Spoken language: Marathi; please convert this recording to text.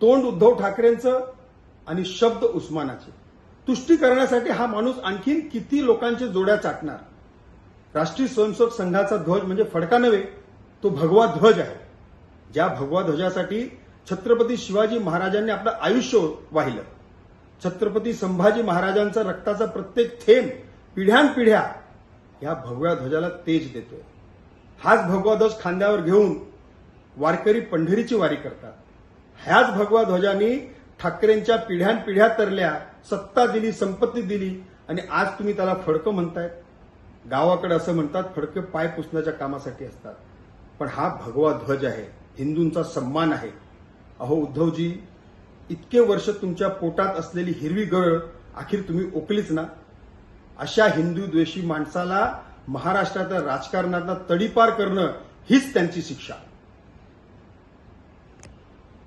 तोंड उद्धव ठाकरेंचं आणि शब्द उस्मानाचे. तुष्टी करण्यासाठी हा माणूस आणखीन किती लोकांच्या जोड्या चाटणार? राष्ट्रीय स्वयंसेवक संघाचा ध्वज म्हणजे फडका नव्हे तो भगवा ध्वज आहे. ज्या भगवा ध्वजासाठी छत्रपती शिवाजी महाराजांनी आपलं आयुष्य वाहिलं. छत्रपती संभाजी महाराजांचा रक्ताचा प्रत्येक थेंब पिढ्यानपिढ्या या भगव्या ध्वजाला तेज देतोय. हाच भगवा ध्वज खांद्यावर घेऊन वारकरी पंढरीची वारी करतात. ह्याच भगवा ध्वजांनी ठाकरेंच्या पिढ्यानपिढ्या तरल्या सत्ता दिली संपत्ती दिली आणि आज तुम्ही त्याला फडकं म्हणतायत गावाकडे असं म्हणतात फडकं पाय पुसण्याच्या कामासाठी असतात. पण हा भगवा ध्वज आहे हिंदूंचा सन्मान आहे. अहो उद्धवजी इतके वर्ष तुमच्या पोटात असलेली हिरवी गळ अखेर तुम्ही ओकलीच ना? अशा हिंदू द्वेषी माणसाला महाराष्ट्राच्या राजकारणातला तडीपार करणं हीच त्यांची शिक्षा.